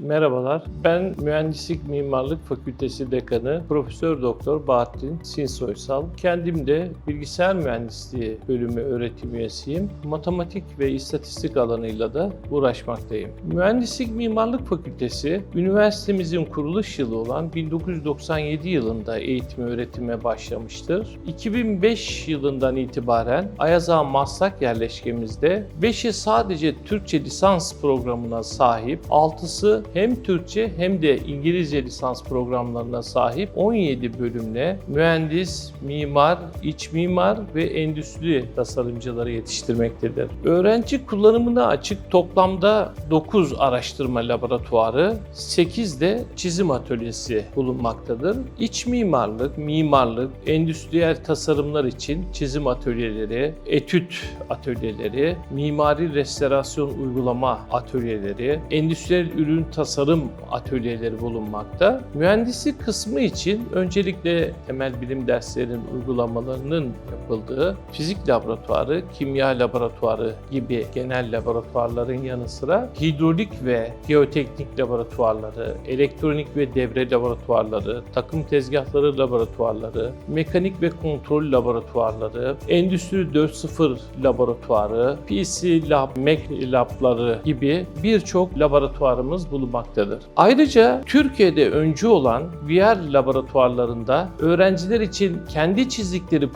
Merhabalar. Ben Mühendislik Mimarlık Fakültesi Dekanı Profesör Doktor Bahattin Sinsoysal. Kendim de bilgisayar mühendisliği bölümü öğretim üyesiyim. Matematik ve istatistik alanıyla da uğraşmaktayım. Mühendislik Mimarlık Fakültesi üniversitemizin kuruluş yılı olan 1997 yılında eğitim öğretime başlamıştır. 2005 yılından itibaren Ayaza Maslak yerleşkemizde 5'i sadece Türkçe lisans programına sahip, 6'sı hem Türkçe hem de İngilizce lisans programlarına sahip 17 bölümle mühendis, mimar, iç mimar ve endüstri tasarımcıları yetiştirmektedir. Öğrenci kullanımına açık toplamda 9 araştırma laboratuvarı, 8 de çizim atölyesi bulunmaktadır. İç mimarlık, mimarlık, endüstriyel tasarımlar için çizim atölyeleri, etüt atölyeleri, mimari restorasyon uygulama atölyeleri, endüstriyel ürün tasarım atölyeleri bulunmakta. Mühendislik kısmı için öncelikle temel bilim derslerinin uygulamalarının yapıldığı fizik laboratuvarı, kimya laboratuvarı gibi genel laboratuvarların yanı sıra hidrolik ve geoteknik laboratuvarları, elektronik ve devre laboratuvarları, takım tezgahları laboratuvarları, mekanik ve kontrol laboratuvarları, Endüstri 4.0 laboratuvarı, PC Lab, Mac Lab'ları gibi birçok laboratuvarımız bulunmaktadır. Ayrıca Türkiye'de öncü olan VR laboratuvarlarında öğrenciler için kendi çizdikleri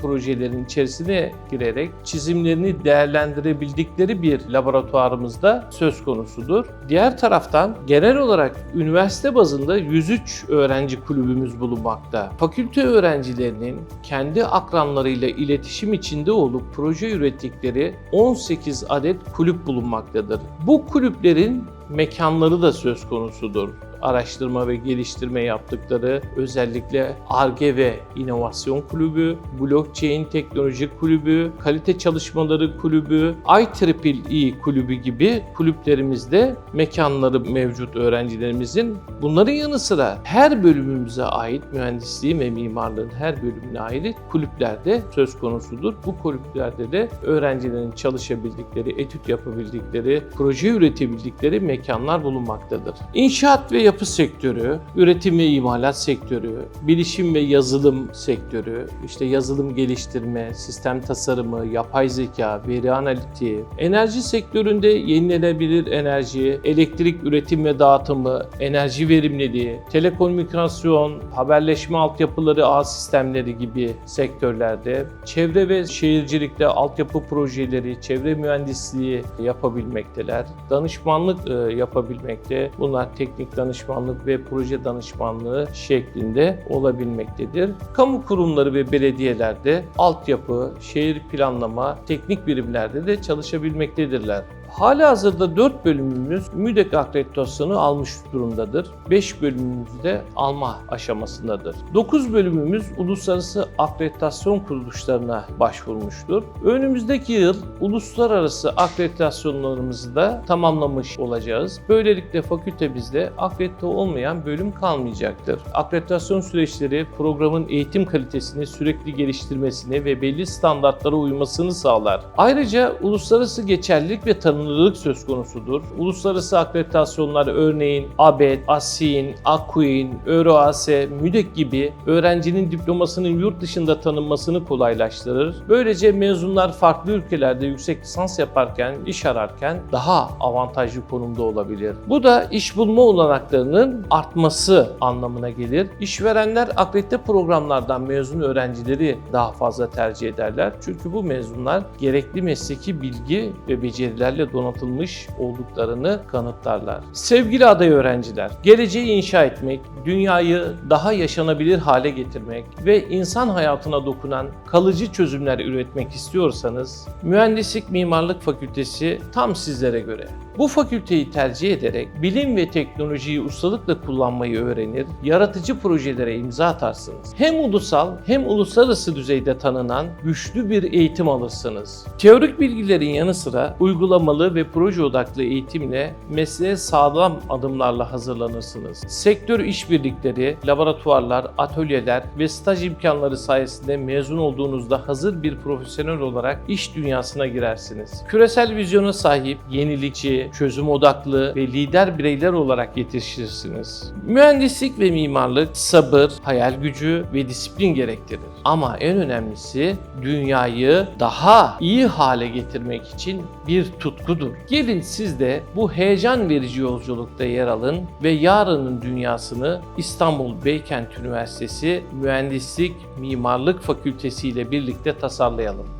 projelerin içerisine girerek çizimlerini değerlendirebildikleri bir laboratuvarımız da söz konusudur. Diğer taraftan genel olarak üniversite bazında 103 öğrenci kulübümüz bulunmakta. Fakülte öğrencilerinin kendi akranlarıyla iletişim içinde olup proje ürettikleri 18 adet kulüp bulunmaktadır. Bu kulüplerin mekanları da söz konusudur araştırma ve geliştirme yaptıkları özellikle ARGE ve İnovasyon Kulübü, Blockchain Teknoloji Kulübü, Kalite Çalışmaları Kulübü, IEEE Kulübü gibi kulüplerimizde mekanları mevcut öğrencilerimizin. Bunların yanı sıra her bölümümüze ait mühendisliğin ve mimarlığın her bölümüne ait kulüplerde söz konusudur. Bu kulüplerde de öğrencilerin çalışabildikleri, etüt yapabildikleri, proje üretebildikleri mekanlar bulunmaktadır. İnşaat ve yapı sektörü, üretim ve imalat sektörü, bilişim ve yazılım sektörü, işte yazılım geliştirme, sistem tasarımı, yapay zeka, veri analitiği, enerji sektöründe yenilenebilir enerji, elektrik üretim ve dağıtımı, enerji verimliliği, telekomünikasyon, haberleşme altyapıları, ağ sistemleri gibi sektörlerde, çevre ve şehircilikte altyapı projeleri, çevre mühendisliği yapabilmekteler. Danışmanlık e, yapabilmekte. Bunlar teknik danışmanlık ve proje danışmanlığı şeklinde olabilmektedir. Kamu kurumları ve belediyelerde altyapı, şehir planlama, teknik birimlerde de çalışabilmektedirler. Halihazırda 4 bölümümüz MÜDEK akreditasyonu almış durumdadır. 5 bölümümüz de alma aşamasındadır. 9 bölümümüz uluslararası akreditasyon kuruluşlarına başvurmuştur. Önümüzdeki yıl uluslararası akreditasyonlarımızı da tamamlamış olacağız. Böylelikle fakültemizde akredite olmayan bölüm kalmayacaktır. Akreditasyon süreçleri programın eğitim kalitesini sürekli geliştirmesini ve belli standartlara uymasını sağlar. Ayrıca uluslararası geçerlilik ve tanınırlık söz konusudur. Uluslararası akreditasyonlar örneğin ABET, ASİN, AKUİN, EUROASE, MÜDEK gibi öğrencinin diplomasının yurt dışında tanınmasını kolaylaştırır. Böylece mezunlar farklı ülkelerde yüksek lisans yaparken, iş ararken daha avantajlı konumda olabilir. Bu da iş bulma olanaklarının artması anlamına gelir. İşverenler akredite programlardan mezun öğrencileri daha fazla tercih ederler. Çünkü bu mezunlar gerekli mesleki bilgi ve becerilerle donatılmış olduklarını kanıtlarlar. Sevgili aday öğrenciler, geleceği inşa etmek, dünyayı daha yaşanabilir hale getirmek ve insan hayatına dokunan kalıcı çözümler üretmek istiyorsanız Mühendislik Mimarlık Fakültesi tam sizlere göre. Bu fakülteyi tercih ederek bilim ve teknolojiyi ustalıkla kullanmayı öğrenir, yaratıcı projelere imza atarsınız. Hem ulusal hem uluslararası düzeyde tanınan güçlü bir eğitim alırsınız. Teorik bilgilerin yanı sıra uygulamalı uygulamalı ve proje odaklı eğitimle mesleğe sağlam adımlarla hazırlanırsınız. Sektör işbirlikleri, laboratuvarlar, atölyeler ve staj imkanları sayesinde mezun olduğunuzda hazır bir profesyonel olarak iş dünyasına girersiniz. Küresel vizyona sahip, yenilikçi, çözüm odaklı ve lider bireyler olarak yetişirsiniz. Mühendislik ve mimarlık sabır, hayal gücü ve disiplin gerektirir. Ama en önemlisi dünyayı daha iyi hale getirmek için bir tutkudur. Gelin siz de bu heyecan verici yolculukta yer alın ve yarının dünyasını İstanbul Beykent Üniversitesi Mühendislik Mimarlık Fakültesi ile birlikte tasarlayalım.